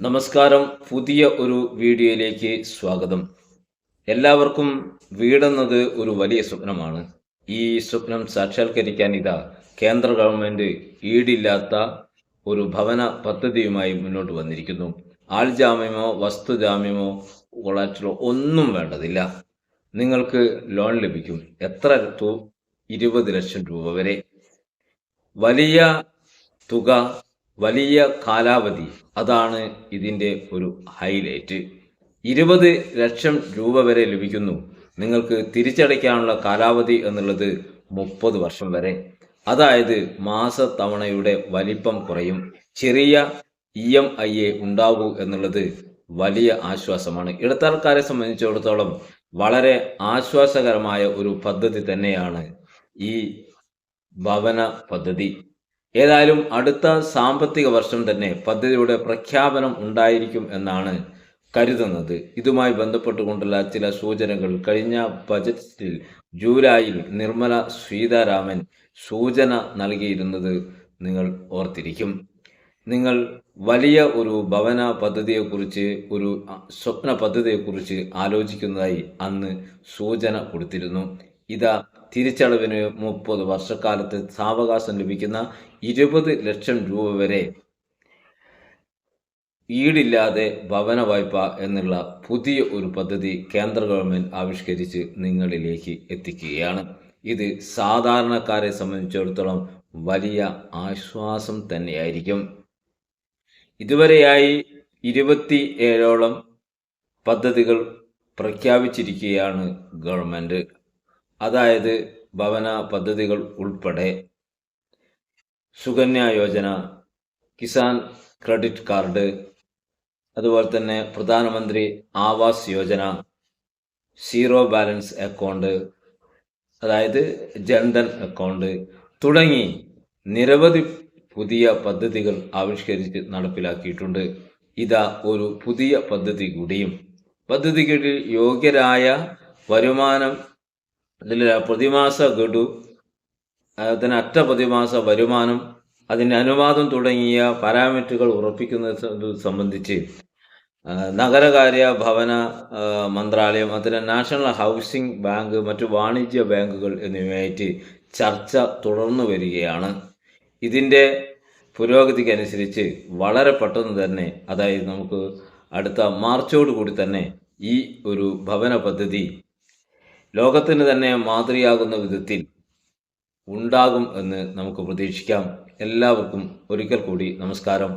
നമസ്കാരം. പുതിയ ഒരു വീഡിയോയിലേക്ക് സ്വാഗതം. എല്ലാവർക്കും വീടെന്നത് ഒരു വലിയ സ്വപ്നമാണ്. ഈ സ്വപ്നം സാക്ഷാത്കരിക്കാൻ ഇതാ കേന്ദ്ര ഗവൺമെന്റ് ഈടില്ലാത്ത ഒരു ഭവന പദ്ധതിയുമായി മുന്നോട്ട് വന്നിരിക്കുന്നു. ആൾജാമ്യമോ വസ്തുജാമ്യമോ കൊളാറ്ററോ ഒന്നും വേണ്ടതില്ല. നിങ്ങൾക്ക് ലോൺ ലഭിക്കും. എത്ര ഇരുപത് ലക്ഷം രൂപ വരെ. വലിയ തുക വലിയ കാലാവധി. അതാണ് ഇതിന്റെ ഒരു ഹൈലൈറ്റ്. ഇരുപത് ലക്ഷം രൂപ വരെ ലഭിക്കുന്നു. നിങ്ങൾക്ക് തിരിച്ചടയ്ക്കാനുള്ള കാലാവധി എന്നുള്ളത് മുപ്പത് വർഷം വരെ. അതായത് മാസ തവണയുടെ വലിപ്പം കുറയും. ചെറിയ ഇ എം ഐ എ ഉണ്ടാകൂ എന്നുള്ളത് വലിയ ആശ്വാസമാണ്. ഇടത്തരക്കാരെ സംബന്ധിച്ചിടത്തോളം വളരെ ആശ്വാസകരമായ ഒരു പദ്ധതി തന്നെയാണ് ഈ ഭവന പദ്ധതി. ഏതായാലും അടുത്ത സാമ്പത്തിക വർഷം തന്നെ പദ്ധതിയുടെ പ്രഖ്യാപനം ഉണ്ടായിരിക്കും എന്നാണ് കരുതുന്നത്. ഇതുമായി ബന്ധപ്പെട്ടുകൊണ്ടുള്ള ചില സൂചനകൾ. കഴിഞ്ഞ ബജറ്റിൽ ജൂലൈയിൽ നിർമ്മല സീതാരാമൻ സൂചന നൽകിയിരുന്നത് നിങ്ങൾ ഓർത്തിരിക്കും. നിങ്ങൾ വലിയ ഒരു ഭവന പദ്ധതിയെക്കുറിച്ച് ഒരു സ്വപ്ന പദ്ധതിയെക്കുറിച്ച് ആലോചിക്കുന്നതായി അന്ന് സൂചന കൊടുത്തിരുന്നു. ഇതാ തിരിച്ചടവിന് മുപ്പത് വർഷക്കാലത്ത് സാവകാശം ലഭിക്കുന്ന ഇരുപത് ലക്ഷം രൂപ വരെ ഈടില്ലാതെ ഭവന വായ്പ എന്നുള്ള പുതിയ ഒരു പദ്ധതി കേന്ദ്ര ഗവൺമെന്റ് ആവിഷ്കരിച്ച് നിങ്ങളിലേക്ക് എത്തിക്കുകയാണ്. ഇത് സാധാരണക്കാരെ സംബന്ധിച്ചിടത്തോളം വലിയ ആശ്വാസം തന്നെയായിരിക്കും. ഇതുവരെയായി ഇരുപത്തി ഏഴോളം പദ്ധതികൾ പ്രഖ്യാപിച്ചിരിക്കുകയാണ് ഗവൺമെന്റ് അതായത് ഭവന പദ്ധതികൾ ഉൾപ്പെടെ സുകന്യ യോജന കിസാൻ ക്രെഡിറ്റ് കാർഡ് അതുപോലെ തന്നെ Pradhan Mantri Awas Yojana zero balance account അതായത് ജൻധൻ അക്കൗണ്ട് തുടങ്ങി നിരവധി പുതിയ പദ്ധതികൾ ആവിഷ്കരിച്ച് നടപ്പിലാക്കിയിട്ടുണ്ട്. ഇതാ ഒരു പുതിയ പദ്ധതി കൂടിയും. പദ്ധതികളിൽ യോഗ്യരായ വരുമാനം അതിൽ പ്രതിമാസ ഗഡു അതിന് അറ്റ പ്രതിമാസ വരുമാനം അതിന്റെ അനുവാദം തുടങ്ങിയ പാരാമീറ്ററുകൾ ഉറപ്പിക്കുന്നത് സംബന്ധിച്ച് നഗരകാര്യ ഭവന മന്ത്രാലയം അതിന് നാഷണൽ ഹൗസിംഗ് ബാങ്ക് മറ്റു വാണിജ്യ ബാങ്കുകൾ എന്നിവയായിട്ട് ചർച്ച തുടർന്നു വരികയാണ്. ഇതിന്റെ പുരോഗതിക്കനുസരിച്ച് വളരെ പെട്ടെന്ന് തന്നെ അതായത് നമുക്ക് അടുത്ത മാർച്ചോട് കൂടി തന്നെ ഈ ഒരു ഭവന പദ്ധതി ലോകത്തിന് തന്നെ മാതൃയാകുന്ന വിധത്തിൽ ഉണ്ടാകും എന്ന് നമുക്ക് പ്രതീക്ഷിക്കാം. എല്ലാവർക്കും ഒരിക്കൽ കൂടി നമസ്കാരം.